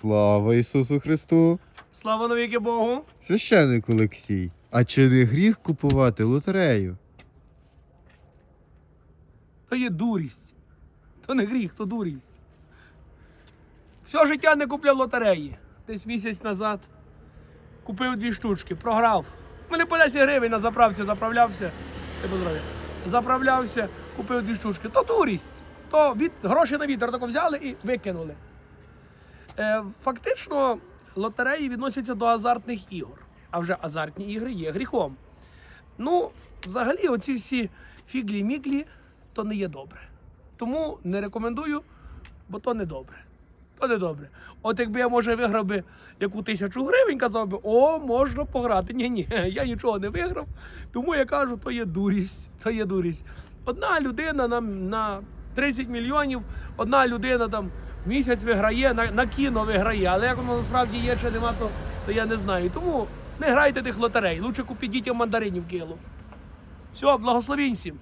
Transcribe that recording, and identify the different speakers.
Speaker 1: Слава Ісусу Христу!
Speaker 2: Слава навіки Богу.
Speaker 1: Священник Олексій, а чи не гріх купувати лотерею?
Speaker 2: То є дурість. То не гріх, то дурість. Все життя не купляв лотереї. Десь місяць назад купив дві штучки, програв. У мене по 10 гривень на заправці заправлявся. Заправлявся, купив дві штучки. То дурість. То від, гроші на вітер тако взяли і викинули. Е, фактично, лотереї відносяться до азартних ігор. А вже азартні ігри є гріхом. Ну, взагалі, оці всі фіглі-міглі, то не є добре. Тому не рекомендую, бо то не добре. То не добре. От якби я, може, виграв би яку тисячу гривень, казав би, о, можна пограти. Ні, ні, я нічого не виграв. Тому я кажу, то є дурість. То є дурість. Одна людина на, на 30 мільйонів, одна людина там місяць виграє, на, на кіно виграє. Але як воно насправді є чи нема, то, то я не знаю. Тому не грайте тих лотерей. Лучше купіть дітям мандаринів кило. Все, благословінь всім.